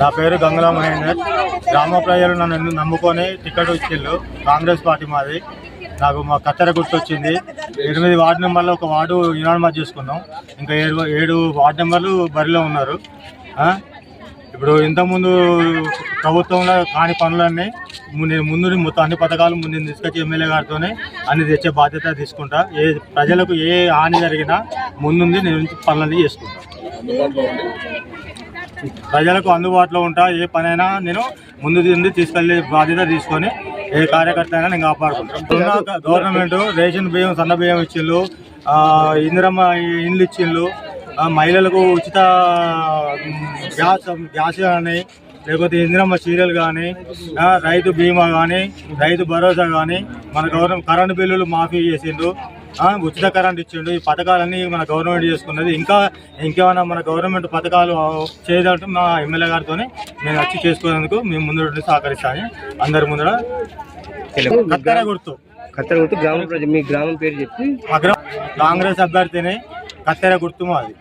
నా పేరు గంగుల మహేందర్. గ్రామ ప్రజలు నన్ను నమ్ముకొని టికెట్ ఇచ్చిళ్ళు కాంగ్రెస్ పార్టీ మాది. నాకు మా కత్తెర గుర్తొచ్చింది. ఎనిమిది వార్డు నెంబర్లో ఒక వార్డు యునానిమస్ చేసుకున్నాం. ఇంకా ఏడు ఏడు వార్డు నెంబర్లు బరిలో ఉన్నారు. ఇప్పుడు ఇంతకుముందు ప్రభుత్వంలో కాని పనులన్నీ నేను ముందు మొత్తం అన్ని పథకాలు ముందు తీసుకొచ్చి ఎమ్మెల్యే గారితోనే అన్ని తెచ్చే బాధ్యత తీసుకుంటా. ఏ ప్రజలకు ఏ హాని జరిగినా ముందుంది నేను పనులన్నీ చేసుకుంటా. ప్రజలకు అందుబాటులో ఉంటా ఏ పనైనా నేను ముందు నుండి తీసుకెళ్ళే బాధ్యత తీసుకొని ఏ కార్యకర్త అయినా నేను కాపాడుకుంటాను గవర్నమెంట్ రేషన్ బియ్యం సన్న బియ్యం ఇచ్చిండ్రు ఇందిరమ్మ ఇండ్లు ఇచ్చిండ్రు మహిళలకు ఉచిత గ్యాస్ గ్యాస్ కానీ లేకపోతే ఇందిరమ్మ సీరియల్ కానీ రైతు బీమా కానీ రైతు భరోసా కానీ మన గవర్నమెంట్ కరెంటు బిల్లులు మాఫీ చేసిండ్రు. ఉచిత కరెంట్ ఇచ్చిండు. ఈ పథకాలన్నీ మన గవర్నమెంట్ చేసుకున్నది. ఇంకా ఇంకేమైనా మన గవర్నమెంట్ పథకాలు చేయదంటే మా ఎమ్మెల్యే గారితో నేను వచ్చి చేసుకునేందుకు మేము ముందు సహకరిస్తాను. అందరి ముందర కత్తెర గుర్తు. కత్తెర గుర్తు గ్రామ మీ గ్రామం పేరు చెప్పి. అగ్ర కాంగ్రెస్ అభ్యర్థిని కత్తెర గుర్తు మాది.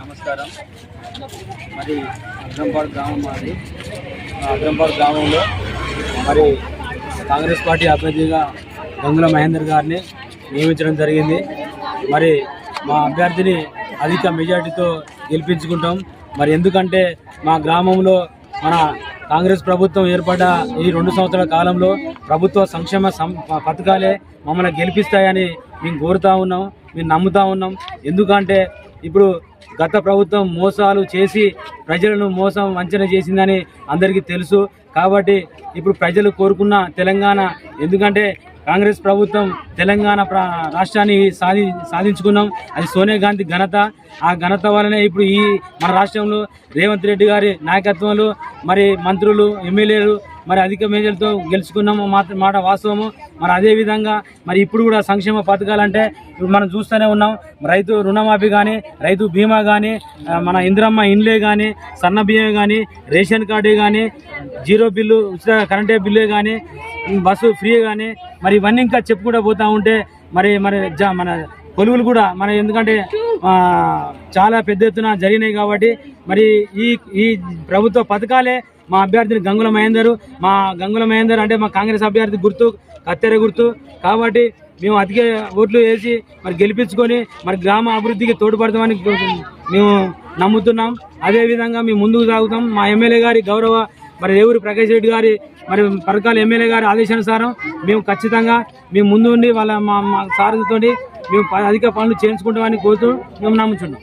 నమస్కారం. మరి అగ్రంపాడు గ్రామం మాది. అగ్రంపాడు గ్రామంలో మరి కాంగ్రెస్ పార్టీ అభ్యర్థిగా గంగుల మహేందర్ గారిని నియమించడం జరిగింది. మరి మా అభ్యర్థిని అధిక మెజార్టీతో గెలిపించుకుంటాం. మరి ఎందుకంటే మా గ్రామంలో మన కాంగ్రెస్ ప్రభుత్వం ఏర్పడ్డ ఈ రెండు సంవత్సరాల కాలంలో ప్రభుత్వ సంక్షేమ పథకాలే మమ్మల్ని గెలిపిస్తాయని మేము కోరుతా ఉన్నాం. మేము నమ్ముతా ఉన్నాం. ఎందుకంటే ఇప్పుడు గత ప్రభుత్వం మోసాలు చేసి ప్రజలను మోసం వంచన చేసిందని అందరికీ తెలుసు. కాబట్టి ఇప్పుడు ప్రజలు కోరుకున్న తెలంగాణ ఎందుకంటే కాంగ్రెస్ ప్రభుత్వం తెలంగాణ రాష్ట్రాన్ని సాధి సాధించుకున్నాం. అది సోనియా గాంధీ ఘనత. ఆ ఘనత వలనే ఇప్పుడు ఈ మన రాష్ట్రంలో రేవంత్ రెడ్డి గారి నాయకత్వంలో మరి మంత్రులు ఎమ్మెల్యేలు మరి అధిక మేజర్తో గెలుచుకున్నాము మాట మాట వాస్తవము. మరి అదే విధంగా మరి ఇప్పుడు కూడా సంక్షేమ పథకాలంటే మనం చూస్తూనే ఉన్నాం. రైతు రుణమాఫీ కానీ రైతు బీమా కానీ మన ఇందిరమ్మ ఇండ్లే కానీ సన్న బియ్యం కానీ రేషన్ కార్డే కానీ జీరో బిల్లు ఉచిత కరెంటే బిల్లు కానీ బస్సు ఫ్రీ కానీ మరి ఇవన్నీ ఇంకా చెప్పుకుంటూ పోతూ ఉంటే మరి మరి మన కొలువులు కూడా మన ఎందుకంటే చాలా పెద్ద ఎత్తున జరిగినాయి కాబట్టి మరి ఈ ఈ ప్రభుత్వ పథకాలే మా అభ్యర్థిని గంగుల మహేందర్ మా గంగుల మహేందర్ అంటే మా కాంగ్రెస్ అభ్యర్థి గుర్తు కత్తెర గుర్తు. కాబట్టి మేము అధిక ఓట్లు వేసి మరి గెలిపించుకొని మరి గ్రామ అభివృద్ధికి తోడ్పడతామని మేము నమ్ముతున్నాం. అదేవిధంగా మేము ముందుకు సాగుతాం. మా ఎమ్మెల్యే గారి గౌరవ మరి రేవూరి ప్రకాష్ రెడ్డి గారి మరి పరకాల ఎమ్మెల్యే గారి ఆదేశానుసారం మేము ఖచ్చితంగా మేము ముందు ఉండి వాళ్ళ మా మా సారథితోటి మేము ప- అధిక పనులు చేయించుకుంటామని కోరుతూ మేము నమ్ముతున్నాం